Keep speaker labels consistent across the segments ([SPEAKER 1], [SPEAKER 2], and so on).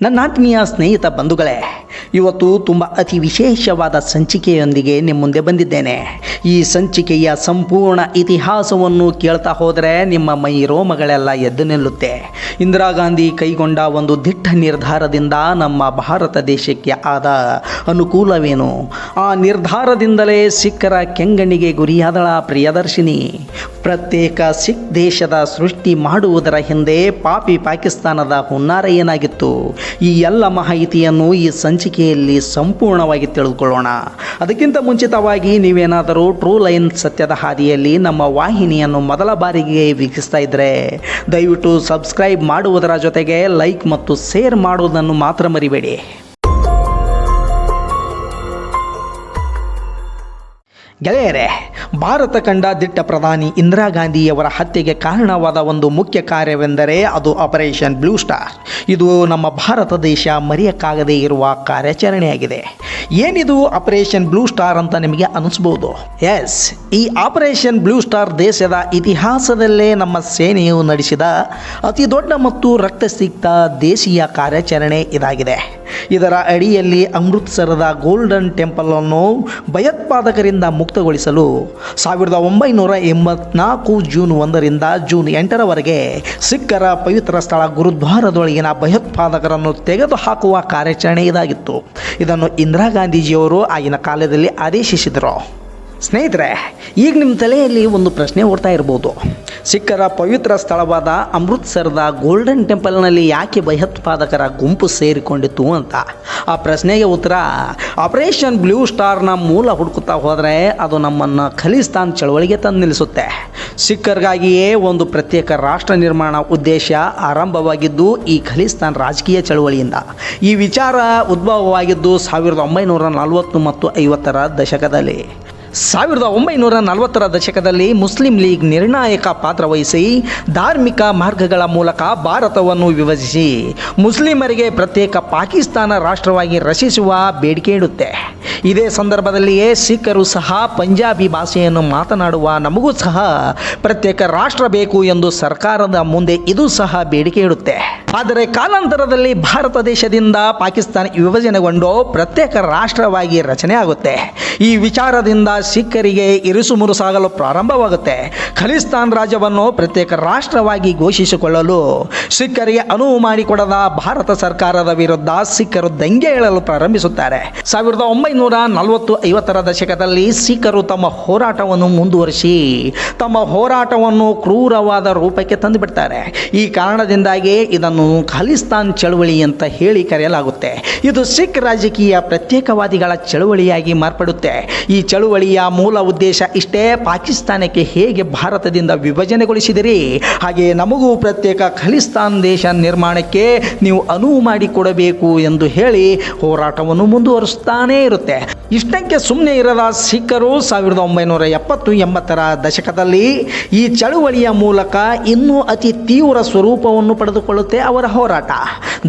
[SPEAKER 1] ನನ್ನ ಆತ್ಮೀಯ ಸ್ನೇಹಿತ ಬಂಧುಗಳೇ ಇವತ್ತು ತುಂಬ ಅತಿ ವಿಶೇಷವಾದ ಸಂಚಿಕೆಯೊಂದಿಗೆ ನಿಮ್ಮ ಮುಂದೆ ಬಂದಿದ್ದೇನೆ. ಈ ಸಂಚಿಕೆಯ ಸಂಪೂರ್ಣ ಇತಿಹಾಸವನ್ನು ಕೇಳ್ತಾ ಹೋದರೆ ನಿಮ್ಮ ಮೈ ರೋಮಗಳೆಲ್ಲ ಎದ್ದು ನಿಲ್ಲುತ್ತೆ. ಇಂದಿರಾ ಗಾಂಧಿ ಕೈಗೊಂಡ ಒಂದು ದಿಟ್ಟ ನಿರ್ಧಾರದಿಂದ ನಮ್ಮ ಭಾರತ ದೇಶಕ್ಕೆ ಆದ ಅನುಕೂಲವೇನು? ಆ ನಿರ್ಧಾರದಿಂದಲೇ ಸಿಖ್ಖರ ಕೆಂಗಣ್ಣಿಗೆ ಗುರಿಯಾದಳ ಪ್ರಿಯದರ್ಶಿನಿ. ಪ್ರತ್ಯೇಕ ಸಿಖ್ ದೇಶದ ಸೃಷ್ಟಿ ಮಾಡುವುದರ ಹಿಂದೆ ಪಾಪಿ ಪಾಕಿಸ್ತಾನದ ಹುನ್ನಾರ ಏನಾಗಿತ್ತು? ಈ ಎಲ್ಲ ಮಾಹಿತಿಯನ್ನು ಈ ಸಂಚಿಕೆಯಲ್ಲಿ ಸಂಪೂರ್ಣವಾಗಿ ತಿಳಿದುಕೊಳ್ಳೋಣ. ಅದಕ್ಕಿಂತ ಮುಂಚಿತವಾಗಿ ನೀವೇನಾದರೂ ಟ್ರೂ ಲೈನ್ ಸತ್ಯದ ಹಾದಿಯಲ್ಲಿ ನಮ್ಮ ವಾಹಿನಿಯನ್ನು ಮೊದಲ ಬಾರಿಗೆ ವೀಕ್ಷಿಸ್ತಾ ಇದ್ದರೆ ದಯವಿಟ್ಟು ಸಬ್ಸ್ಕ್ರೈಬ್ ಮಾಡುವುದರ ಜೊತೆಗೆ ಲೈಕ್ ಮತ್ತು ಶೇರ್ ಮಾಡುವುದನ್ನು ಮಾತ್ರ ಮರಿಬೇಡಿ. ಗೆಳೆಯರೇ, ಭಾರತ ಕಂಡ ದಿಟ್ಟ ಪ್ರಧಾನಿ ಇಂದಿರಾ ಗಾಂಧಿಯವರ ಹತ್ಯೆಗೆ ಕಾರಣವಾದ ಒಂದು ಮುಖ್ಯ ಕಾರ್ಯವೆಂದರೆ ಅದು ಆಪರೇಷನ್ ಬ್ಲೂ ಸ್ಟಾರ್ ಇದು ನಮ್ಮ ಭಾರತ ದೇಶ ಮರೆಯಕ್ಕಾಗದೇ ಇರುವ ಕಾರ್ಯಾಚರಣೆಯಾಗಿದೆ. ಏನಿದು ಆಪರೇಷನ್ ಬ್ಲೂ ಸ್ಟಾರ್ ಅಂತ ನಿಮಗೆ ಅನಿಸ್ಬೋದು? ಎಸ್ ಈ ಆಪರೇಷನ್ ಬ್ಲೂ ಸ್ಟಾರ್ ದೇಶದ ಇತಿಹಾಸದಲ್ಲೇ ನಮ್ಮ ಸೇನೆಯು ನಡೆಸಿದ ಅತಿ ದೊಡ್ಡ ಮತ್ತು ರಕ್ತಸಿಕ್ತ ದೇಶೀಯ ಕಾರ್ಯಾಚರಣೆ ಇದಾಗಿದೆ. ಇದರ ಅಡಿಯಲ್ಲಿ ಅಮೃತ್ಸರದ ಗೋಲ್ಡನ್ ಟೆಂಪಲ್ ಅನ್ನು ಭಯೋತ್ಪಾದಕರಿಂದ ಮುಕ್ತಗೊಳಿಸಲು ಸಾವಿರದ ಒಂಬೈನೂರ ಎಂಬತ್ನಾಲ್ಕು ಜೂನ್ ಒಂದರಿಂದ ಜೂನ್ ಎಂಟರವರೆಗೆ ಸಿಖ್ಖರ ಪವಿತ್ರ ಸ್ಥಳ ಗುರುದ್ವಾರದೊಳಗಿನ ಭಯೋತ್ಪಾದಕರನ್ನು ತೆಗೆದುಹಾಕುವ ಕಾರ್ಯಾಚರಣೆ ಇದಾಗಿತ್ತು. ಇದನ್ನು ಇಂದಿರಾ ಗಾಂಧೀಜಿಯವರು ಆಗಿನ ಕಾಲದಲ್ಲಿ ಆದೇಶಿಸಿದರು. ಸ್ನೇಹಿತರೆ, ಈಗ ನಿಮ್ಮ ತಲೆಯಲ್ಲಿ ಒಂದು ಪ್ರಶ್ನೆ ಓಡ್ತಾ ಇರ್ಬೋದು. ಸಿಖ್ಖರ ಪವಿತ್ರ ಸ್ಥಳವಾದ ಅಮೃತ್ಸರದ ಗೋಲ್ಡನ್ ಟೆಂಪಲ್ನಲ್ಲಿ ಯಾಕೆ ಭಯೋತ್ಪಾದಕರ ಗುಂಪು ಸೇರಿಕೊಂಡಿತ್ತು ಅಂತ? ಆ ಪ್ರಶ್ನೆಗೆ ಉತ್ತರ, ಆಪರೇಷನ್ ಬ್ಲೂ ಸ್ಟಾರ್ನ ಮೂಲ ಹುಡುಕುತ್ತಾ ಹೋದರೆ ಅದು ನಮ್ಮನ್ನು ಖಲಿಸ್ತಾನ್ ಚಳವಳಿಗೆ ತಂದು ನಿಲ್ಲಿಸುತ್ತೆ ಸಿಖ್ಖರಿಗಾಗಿಯೇ ಒಂದು ಪ್ರತ್ಯೇಕ ರಾಷ್ಟ್ರ ನಿರ್ಮಾಣ ಉದ್ದೇಶ ಆರಂಭವಾಗಿದ್ದು ಈ ಖಲಿಸ್ತಾನ್ ರಾಜಕೀಯ ಚಳವಳಿಯಿಂದ. ಈ ವಿಚಾರ ಉದ್ಭವವಾಗಿದ್ದು ಸಾವಿರದ ಒಂಬೈನೂರ ನಲವತ್ತು ಮತ್ತು ಐವತ್ತರ ದಶಕದಲ್ಲಿ. ಸಾವಿರದ ಒಂಬೈನೂರ ನಲವತ್ತರ ದಶಕದಲ್ಲಿ ಮುಸ್ಲಿಂ ಲೀಗ್ ನಿರ್ಣಾಯಕ ಪಾತ್ರ ವಹಿಸಿ ಧಾರ್ಮಿಕ ಮಾರ್ಗಗಳ ಮೂಲಕ ಭಾರತವನ್ನು ವಿಭಜಿಸಿ ಮುಸ್ಲಿಮರಿಗೆ ಪ್ರತ್ಯೇಕ ಪಾಕಿಸ್ತಾನ ರಾಷ್ಟ್ರವಾಗಿ ರಚಿಸುವ ಬೇಡಿಕೆ ಇಡುತ್ತೆ. ಇದೇ ಸಂದರ್ಭದಲ್ಲಿಯೇ ಸಿಖ್ಖರು ಸಹ ಪಂಜಾಬಿ ಭಾಷೆಯನ್ನು ಮಾತನಾಡುವ ನಮಗೂ ಸಹ ಪ್ರತ್ಯೇಕ ರಾಷ್ಟ್ರ ಬೇಕು ಎಂದು ಸರ್ಕಾರದ ಮುಂದೆ ಇದು ಸಹ ಬೇಡಿಕೆ ಇಡುತ್ತೆ. ಆದರೆ ಕಾಲಾಂತರದಲ್ಲಿ ಭಾರತ ದೇಶದಿಂದ ಪಾಕಿಸ್ತಾನ ವಿಭಜನೆಗೊಂಡು ಪ್ರತ್ಯೇಕ ರಾಷ್ಟ್ರವಾಗಿ ರಚನೆ ಆಗುತ್ತೆ ಈ ವಿಚಾರದಿಂದ ಸಿಖ್ಖರಿಗೆ ಇರುಸು ಮುರುಸಾಗಲು ಪ್ರಾರಂಭವಾಗುತ್ತೆ. ಖಲಿಸ್ತಾನ್ ರಾಜ್ಯವನ್ನು ಪ್ರತ್ಯೇಕ ರಾಷ್ಟ್ರವಾಗಿ ಘೋಷಿಸಿಕೊಳ್ಳಲು ಸಿಖ್ಖರಿಗೆ ಅನುವು ಮಾಡಿಕೊಡದ ಭಾರತ ಸರ್ಕಾರದ ವಿರುದ್ಧ ಸಿಖ್ಖರು ದಂಗೆ ಏಳಲು ಪ್ರಾರಂಭಿಸುತ್ತಾರೆ. ಸಾವಿರದ ಒಂಬೈನೂರ ನಲವತ್ತು ಐವತ್ತರ ದಶಕದಲ್ಲಿ ಸಿಖ್ಖರು ತಮ್ಮ ಹೋರಾಟವನ್ನು ಮುಂದುವರಿಸಿ, ತಮ್ಮ ಹೋರಾಟವನ್ನು ಕ್ರೂರವಾದ ರೂಪಕ್ಕೆ ತಂದುಬಿಡ್ತಾರೆ. ಈ ಕಾರಣದಿಂದಾಗಿ ಇದನ್ನು ಖಲಿಸ್ತಾನ್ ಚಳುವಳಿ ಅಂತ ಹೇಳಿ ಕರೆಯಲಾಗುತ್ತೆ. ಇದು ಸಿಖ್ ರಾಜಕೀಯ ಪ್ರತ್ಯೇಕವಾದಿಗಳ ಚಳುವಳಿಯಾಗಿ ಮಾರ್ಪಡುತ್ತೆ. ಈ ಚಳುವಳಿಯ ಮೂಲ ಉದ್ದೇಶ ಇಷ್ಟೇ ಪಾಕಿಸ್ತಾನಕ್ಕೆ ಹೇಗೆ ಭಾರತದಿಂದ ವಿಭಜನೆಗೊಳಿಸಿದಿರಿ? ಹಾಗೆ ನಮಗೂ ಪ್ರತ್ಯೇಕ ಖಲಿಸ್ತಾನ್ ದೇಶ ನಿರ್ಮಾಣಕ್ಕೆ ನೀವು ಅನುವು ಮಾಡಿಕೊಡಬೇಕು ಎಂದು ಹೇಳಿ ಹೋರಾಟವನ್ನು ಮುಂದುವರಿಸುತ್ತಾನೇ ಇರುತ್ತೆ. ಇಷ್ಟಕ್ಕೆ ಸುಮ್ಮನೆ ಇರದ ಸಿಖ್ಖರು ಸಾವಿರದ ಒಂಬೈನೂರ ಎಪ್ಪತ್ತು ಎಂಬತ್ತರ ದಶಕದಲ್ಲಿ ಈ ಚಳುವಳಿಯ ಮೂಲಕ ಇನ್ನೂ ಅತಿ ತೀವ್ರ ಸ್ವರೂಪವನ್ನು ಪಡೆದುಕೊಳ್ಳುತ್ತೆ ಅವರ ಹೋರಾಟ.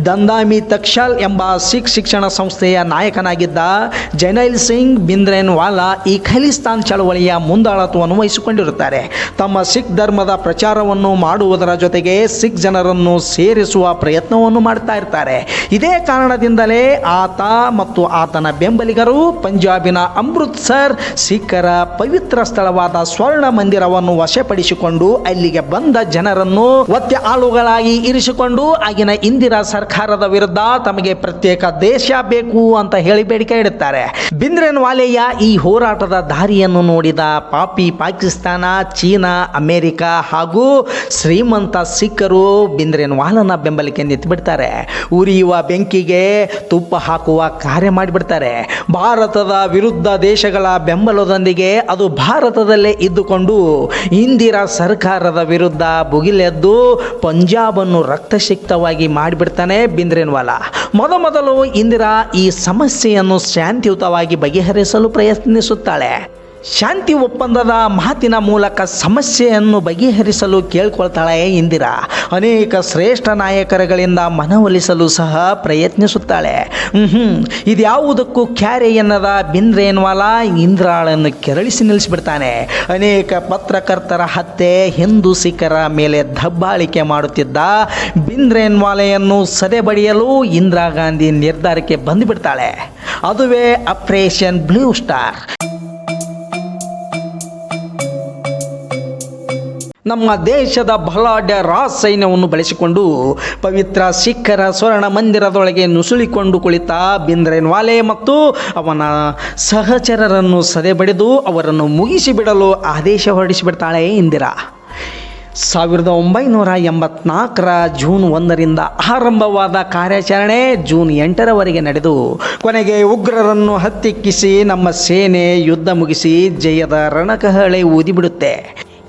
[SPEAKER 1] ದಂದಾಮಿ ತಕ್ಷಲ್ ಎಂಬ ಸಿಖ್ ಶಿಕ್ಷಣ ಸಂಸ್ಥೆಯ ನಾಯಕನಾಗಿದ್ದ ಜನೈಲ್ ಸಿಂಗ್ ಬಿಂದ್ರೇನ್ ವಾಲಾ ಈ ಖಲಿಸ್ತಾನ್ ಚಳುವಳಿಯ ಮುಂದಾಳತ್ವವನ್ನು ವಹಿಸಿಕೊಂಡಿರುತ್ತಾರೆ ತಮ್ಮ ಸಿಖ್ ಧರ್ಮದ ಪ್ರಚಾರವನ್ನು ಮಾಡುವುದರ ಜೊತೆಗೆ ಸಿಖ್ ಜನರನ್ನು ಸೇರಿಸುವ ಪ್ರಯತ್ನವನ್ನು ಮಾಡ್ತಾ ಇರ್ತಾರೆ. ಇದೇ ಕಾರಣದಿಂದಲೇ ಆತ ಮತ್ತು ಆತನ ಬೆಂಬಲಿಗರು ಪಂಜಾಬಿನ ಅಮೃತ್ಸರ್ ಸಿಖ್ಖರ ಪವಿತ್ರ ಸ್ಥಳವಾದ ಸ್ವರ್ಣ ಮಂದಿರವನ್ನು ವಶಪಡಿಸಿಕೊಂಡು ಅಲ್ಲಿಗೆ ಬಂದ ಜನರನ್ನು ಒತ್ತೆ ಆಳುಗಳಾಗಿ ಇರಿಸಿಕೊಂಡು ಆಗಿನ ಇಂದಿರಾ ಸರ್ಕಾರದ ವಿರುದ್ಧ ತಮಗೆ ಪ್ರತ್ಯೇಕ ದೇಶ ಬೇಕು ಅಂತ ಹೇಳಿ ಬೇಡಿಕೆ ಇಡುತ್ತಾರೆ. ಬಿಂದ್ರೆನ್ ವಾಲೆಯ ಈ ಹೋರಾಟದ ದಾರಿಯನ್ನು ನೋಡಿದ ಪಾಪಿ ಪಾಕಿಸ್ತಾನ, ಚೀನಾ, ಅಮೆರಿಕ ಹಾಗೂ ಶ್ರೀಮಂತ ಸಿಖ್ಖರು ಬಿಂದ್ರೆನ್ ವಾಲನ ಬೆಂಬಲಕ್ಕೆ ನಿಂತುಬಿಡ್ತಾರೆ. ಉರಿಯುವ ಬೆಂಕಿಗೆ ತುಪ್ಪ ಹಾಕುವ ಕಾರ್ಯ ಮಾಡಿಬಿಡ್ತಾರೆ. ಭಾರತದ ವಿರುದ್ಧ ದೇಶಗಳ ಬೆಂಬಲದೊಂದಿಗೆ ಅದು ಭಾರತದಲ್ಲೇ ಇದ್ದುಕೊಂಡು ಇಂದಿರಾ ಸರ್ಕಾರದ ವಿರುದ್ಧ ಭುಗಿಲೆದ್ದು ಪಂಜಾಬನ್ನು ರಕ್ತಶಿಕ್ತವಾಗಿ ಮಾಡಿಬಿಡ್ತಾನೆ ಬಿಂದ್ರೇನ್ವಾಲಾ. ಮೊದಮೊದಲು ಇಂದಿರಾ ಈ ಸಮಸ್ಯೆಯನ್ನು ಶಾಂತಿಯುತವಾಗಿ ಬಗೆಹರಿಸಲು ಪ್ರಯತ್ನಿಸುತ್ತಾಳೆ. ಶಾಂತಿ ಒಪ್ಪಂದದ ಮಾತಿನ ಮೂಲಕ ಸಮಸ್ಯೆಯನ್ನು ಬಗೆಹರಿಸಲು ಕೇಳ್ಕೊಳ್ತಾಳೆ ಇಂದಿರಾ. ಅನೇಕ ಶ್ರೇಷ್ಠ ನಾಯಕರುಗಳಿಂದ ಮನವೊಲಿಸಲು ಸಹ ಪ್ರಯತ್ನಿಸುತ್ತಾಳೆ. ಹ್ಞೂ ಇದ್ಯಾವುದಕ್ಕೂ ಕ್ಯಾರೆ ಎನ್ನದ ಬಿಂದ್ರೇನ್ವಾಲ ಇಂದ್ರಾಳನ್ನು ಕೆರಳಿಸಿ ನಿಲ್ಲಿಸಿಬಿಡ್ತಾನೆ. ಅನೇಕ ಪತ್ರಕರ್ತರ ಹತ್ಯೆ, ಹಿಂದೂ ಸಿಖರ ಮೇಲೆ ದಬ್ಬಾಳಿಕೆ ಮಾಡುತ್ತಿದ್ದ ಬಿಂದ್ರೇನ್ವಾಲೆಯನ್ನು ಸದೆಬಡಿಯಲು ಇಂದಿರಾ ಗಾಂಧಿ ನಿರ್ಧಾರಕ್ಕೆ ಬಂದುಬಿಡ್ತಾಳೆ. ಅದುವೇ ಆಪರೇಷನ್ ಬ್ಲೂ ಸ್ಟಾರ್. ನಮ್ಮ ದೇಶದ ಬಲಾಢ್ಯ ರಾಜ ಸೈನ್ಯವನ್ನು ಬಳಸಿಕೊಂಡು ಪವಿತ್ರ ಸಿಖ್ಖರ ಸ್ವರ್ಣ ಮಂದಿರದೊಳಗೆ ನುಸುಳಿಕೊಂಡು ಕುಳಿತ ಬಿಂದ್ರೇನ್ವಾಲೆ ಮತ್ತು ಅವನ ಸಹಚರರನ್ನು ಸದೆಬಡಿದು ಅವರನ್ನು ಮುಗಿಸಿಬಿಡಲು ಆದೇಶ ಹೊರಡಿಸಿಬಿಡ್ತಾಳೆ ಇಂದಿರಾ. ಸಾವಿರದ ಒಂಬೈನೂರ ಎಂಬತ್ನಾಲ್ಕರ ಜೂನ್ ಒಂದರಿಂದ ಆರಂಭವಾದ ಕಾರ್ಯಾಚರಣೆ ಜೂನ್ ಎಂಟರವರೆಗೆ ನಡೆದು, ಕೊನೆಗೆ ಉಗ್ರರನ್ನು ಹತ್ತಿಕ್ಕಿಸಿ ನಮ್ಮ ಸೇನೆ ಯುದ್ಧ ಮುಗಿಸಿ ಜಯದ ರಣಕಹಳೆ ಊದಿಬಿಡುತ್ತೆ.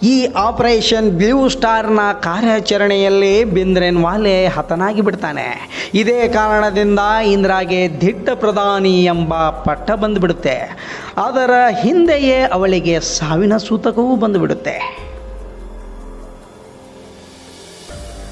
[SPEAKER 1] ಈ ಆಪರೇಷನ್ ಬ್ಲೂ ಸ್ಟಾರ್ನ ಕಾರ್ಯಾಚರಣೆಯಲ್ಲಿ ಬಿಂದ್ರೇನ್ ವಾಲೆ ಹತನಾಗಿ ಬಿಡ್ತಾನೆ ಇದೇ ಕಾರಣದಿಂದ ಇಂದಿರಾಗೆ ದಿಟ್ಟ ಪ್ರಧಾನಿ ಎಂಬ ಪಟ್ಟ ಬಂದುಬಿಡುತ್ತೆ. ಅದರ ಹಿಂದೆಯೇ ಅವಳಿಗೆ ಸಾವಿನ ಸೂತಕವೂ ಬಂದುಬಿಡುತ್ತೆ.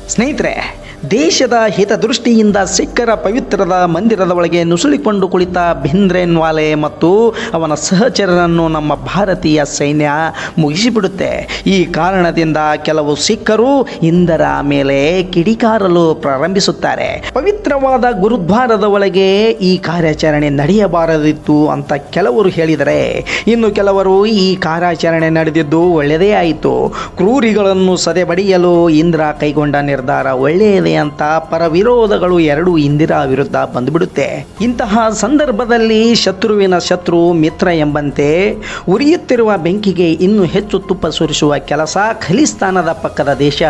[SPEAKER 1] ಸ್ನೇಹಿತರೆ ದೇಶದ ಹಿತದೃಷ್ಟಿಯಿಂದ ಸಿಖ್ಖರ ಪವಿತ್ರದ ಮಂದಿರದ ಒಳಗೆ ನುಸುಳಿಕೊಂಡು ಕುಳಿತ ಭಿಂದ್ರೇನ್ವಾಲೆ ಮತ್ತು ಅವನ ಸಹಚರರನ್ನು ನಮ್ಮ ಭಾರತೀಯ ಸೈನ್ಯ ಮುಗಿಸಿಬಿಡುತ್ತೆ. ಈ ಕಾರಣದಿಂದ ಕೆಲವು ಸಿಖ್ಖರು ಇಂದರ ಮೇಲೆ ಕಿಡಿಕಾರಲು ಪ್ರಾರಂಭಿಸುತ್ತಾರೆ. ಪವಿತ್ರವಾದ ಗುರುದ್ವಾರದ ಒಳಗೆ ಈ ಕಾರ್ಯಾಚರಣೆ ನಡೆಯಬಾರದಿತ್ತು ಅಂತ ಕೆಲವರು ಹೇಳಿದರೆ, ಇನ್ನು ಕೆಲವರು ಈ ಕಾರ್ಯಾಚರಣೆ ನಡೆದಿದ್ದು ಒಳ್ಳೆಯದೇ ಆಯಿತು. ಕ್ರೂರಿಗಳನ್ನು ಸದೆಬಡಿಯಲು ಇಂದ್ರ ಕೈಗೊಂಡ ನಿರ್ಧಾರ ಒಳ್ಳೆಯದೇ ಅಂತ ಪರ ವಿರೋಧಗಳು ಎರಡು ಇಂದಿರಾ ವಿರುದ್ಧ ಬಂದ್ಬಿಡುತ್ತೆ. ಇಂತಹ ಸಂದರ್ಭದಲ್ಲಿ ಶತ್ರುವಿನ ಶತ್ರು ಮಿತ್ರ ಎಂಬಂತೆ ಉರಿಯುತ್ತಿರುವ ಬೆಂಕಿಗೆ ಇನ್ನೂ ಹೆಚ್ಚು ತುಪ್ಪ ಸುರಿಸುವ ಕೆಲಸ ಖಲಿಸ್ತಾನದ ಪಕ್ಕದ ದೇಶ.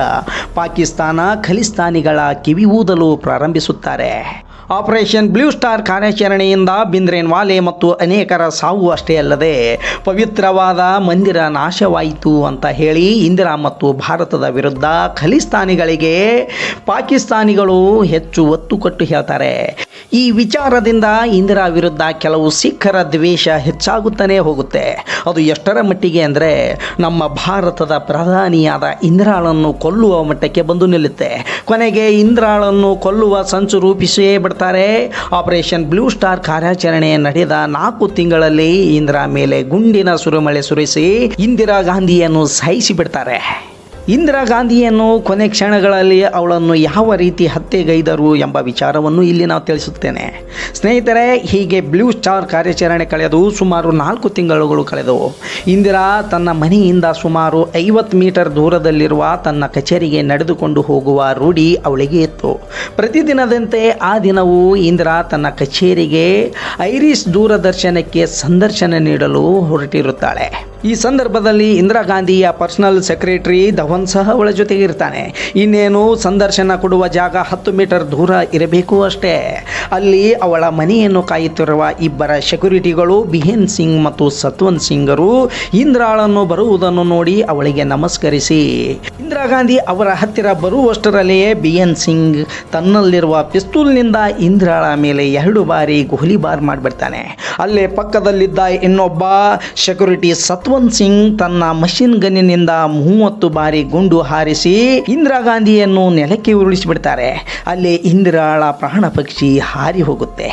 [SPEAKER 1] ಪಾಕಿಸ್ತಾನ ಖಲಿಸ್ತಾನಿಗಳ ಕಿವಿ ಊದಲು ಪ್ರಾರಂಭಿಸುತ್ತಾರೆ. ಆಪರೇಷನ್ ಬ್ಲೂ ಸ್ಟಾರ್ ಕಾರ್ಯಾಚರಣೆಯಿಂದ ಬಿಂದ್ರೇನ್ ವಾಲೆ ಮತ್ತು ಅನೇಕರ ಸಾವು ಅಷ್ಟೇ ಅಲ್ಲದೆ ಪವಿತ್ರವಾದ ಮಂದಿರ ನಾಶವಾಯಿತು ಅಂತ ಹೇಳಿ ಇಂದಿರಾ ಮತ್ತು ಭಾರತದ ವಿರುದ್ಧ ಖಲಿಸ್ತಾನಿಗಳಿಗೆ ಪಾಕಿಸ್ತಾನಿಗಳು ಹೆಚ್ಚು ಒತ್ತು ಕೊಟ್ಟು ಹೇಳ್ತಾರೆ. ಈ ವಿಚಾರದಿಂದ ಇಂದಿರಾ ವಿರುದ್ಧ ಕೆಲವು ಸಿಖ್ಖರ ದ್ವೇಷ ಹೆಚ್ಚಾಗುತ್ತಾನೆ ಹೋಗುತ್ತೆ. ಅದು ಎಷ್ಟರ ಮಟ್ಟಿಗೆ ಅಂದರೆ ನಮ್ಮ ಭಾರತದ ಪ್ರಧಾನಿಯಾದ ಇಂದ್ರಾಳನ್ನು ಕೊಲ್ಲುವ ಮಟ್ಟಕ್ಕೆ ಬಂದು ನಿಲ್ಲುತ್ತೆ. ಕೊನೆಗೆ ಇಂದ್ರಾಳನ್ನು ಕೊಲ್ಲುವ ಸಂಚು ರೂಪಿಸಿಯೇ ಬಿಡ್ತಾರೆ. ಆಪರೇಷನ್ ಬ್ಲೂ ಸ್ಟಾರ್ ಕಾರ್ಯಾಚರಣೆ ನಡೆದ ನಾಲ್ಕು ತಿಂಗಳಲ್ಲಿ ಇಂದಿರಾ ಮೇಲೆ ಗುಂಡಿನ ಸುರಿಮಳೆ ಸುರಿಸಿ ಇಂದಿರಾ ಗಾಂಧಿಯನ್ನು ಸಹಿಸಿ ಬಿಡ್ತಾರೆ ಇಂದಿರಾ ಗಾಂಧಿಯನ್ನು ಕೊನೆ ಕ್ಷಣಗಳಲ್ಲಿ ಅವಳನ್ನು ಯಾವ ರೀತಿ ಹತ್ಯೆಗೈದರು ಎಂಬ ವಿಚಾರವನ್ನು ಇಲ್ಲಿ ನಾವು ತಿಳಿಸುತ್ತೇನೆ. ಸ್ನೇಹಿತರೆ, ಹೀಗೆ ಬ್ಲೂ ಸ್ಟಾರ್ ಕಾರ್ಯಾಚರಣೆ ಕಳೆದು ಸುಮಾರು ನಾಲ್ಕು ತಿಂಗಳುಗಳು ಕಳೆದವು ಇಂದಿರಾ ತನ್ನ ಮನೆಯಿಂದ ಸುಮಾರು ಐವತ್ತು ಮೀಟರ್ ದೂರದಲ್ಲಿರುವ ತನ್ನ ಕಚೇರಿಗೆ ನಡೆದುಕೊಂಡು ಹೋಗುವ ರೂಢಿ ಅವಳಿಗೆ ಇತ್ತು. ಪ್ರತಿದಿನದಂತೆ ಆ ದಿನವೂ ಇಂದಿರಾ ತನ್ನ ಕಚೇರಿಗೆ ಐರಿಸ್ ದೂರದರ್ಶನಕ್ಕೆ ಸಂದರ್ಶನ ನೀಡಲು ಹೊರಟಿರುತ್ತಾಳೆ. ಈ ಸಂದರ್ಭದಲ್ಲಿ ಇಂದಿರಾ ಗಾಂಧಿಯ ಪರ್ಸನಲ್ ಸೆಕ್ರೆಟರಿ ಧವನ್ ಸಹ ಅವಳ ಜೊತೆಗೆ ಇರ್ತಾನೆ. ಇನ್ನೇನು ಸಂದರ್ಶನ ಕೊಡುವ ಜಾಗ ಹತ್ತು ಮೀಟರ್ ದೂರ ಇರಬೇಕು ಅಷ್ಟೇ. ಅಲ್ಲಿ ಅವಳ ಮನೆಯನ್ನು ಕಾಯುತ್ತಿರುವ ಇಬ್ಬರ ಸೆಕ್ಯೂರಿಟಿಗಳು ಬಿಹೇನ್ ಸಿಂಗ್ ಮತ್ತು ಸತ್ವಂತ್ ಸಿಂಗರು ಇಂದ್ರಾಳನ್ನು ಬರುವುದನ್ನು ನೋಡಿ ಅವಳಿಗೆ ನಮಸ್ಕರಿಸಿ. ಇಂದಿರಾ ಗಾಂಧಿ ಅವರ ಹತ್ತಿರ ಬರುವಷ್ಟರಲ್ಲಿಯೇ ಬಿ ಎನ್ ಸಿಂಗ್ ತನ್ನಲ್ಲಿರುವ ಪಿಸ್ತೂಲ್ನಿಂದ ಇಂದಿರಾಳ ಮೇಲೆ ಎರಡು ಬಾರಿ ಗೋಲಿಬಾರ್ ಮಾಡಿಬಿಡ್ತಾನೆ. ಅಲ್ಲೇ ಪಕ್ಕದಲ್ಲಿದ್ದ ಇನ್ನೊಬ್ಬ ಸೆಕ್ಯೂರಿಟಿ ಸತ್ವಂತ್ ಸಿಂಗ್ ತನ್ನ ಮಷಿನ್ ಗನ್ನಿನಿಂದ ಮೂವತ್ತು ಬಾರಿ ಗುಂಡು ಹಾರಿಸಿ ಇಂದಿರಾ ಗಾಂಧಿಯನ್ನು ನೆಲಕ್ಕೆ ಉರುಳಿಸಿಬಿಡ್ತಾರೆ. ಅಲ್ಲಿ ಇಂದಿರಾಳ ಪ್ರಾಣ ಪಕ್ಷಿ ಹಾರಿ ಹೋಗುತ್ತೆ.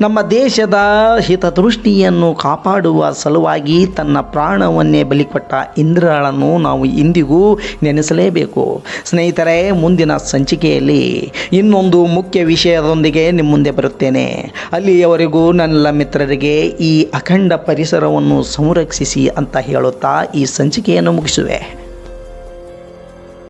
[SPEAKER 1] ನಮ್ಮ ದೇಶದ ಹಿತದೃಷ್ಟಿಯನ್ನು ಕಾಪಾಡುವ ಸಲುವಾಗಿ ತನ್ನ ಪ್ರಾಣವನ್ನೇ ಬಲಿಕೊಟ್ಟ ಇಂದ್ರಳನ್ನು ನಾವು ಇಂದಿಗೂ ನೆನೆಸಲೇಬೇಕು. ಸ್ನೇಹಿತರೆ, ಮುಂದಿನ ಸಂಚಿಕೆಯಲ್ಲಿ ಇನ್ನೊಂದು ಮುಖ್ಯ ವಿಷಯದೊಂದಿಗೆ ನಿಮ್ಮ ಮುಂದೆ ಬರುತ್ತೇನೆ. ಅಲ್ಲಿಯವರೆಗೂ ನನ್ನ ಮಿತ್ರರಿಗೆ ಈ ಅಖಂಡ ಪರಿಸರವನ್ನು ಸಂರಕ್ಷಿಸಿ ಅಂತ ಹೇಳುತ್ತಾ ಈ ಸಂಚಿಕೆಯನ್ನು ಮುಗಿಸುವೆ.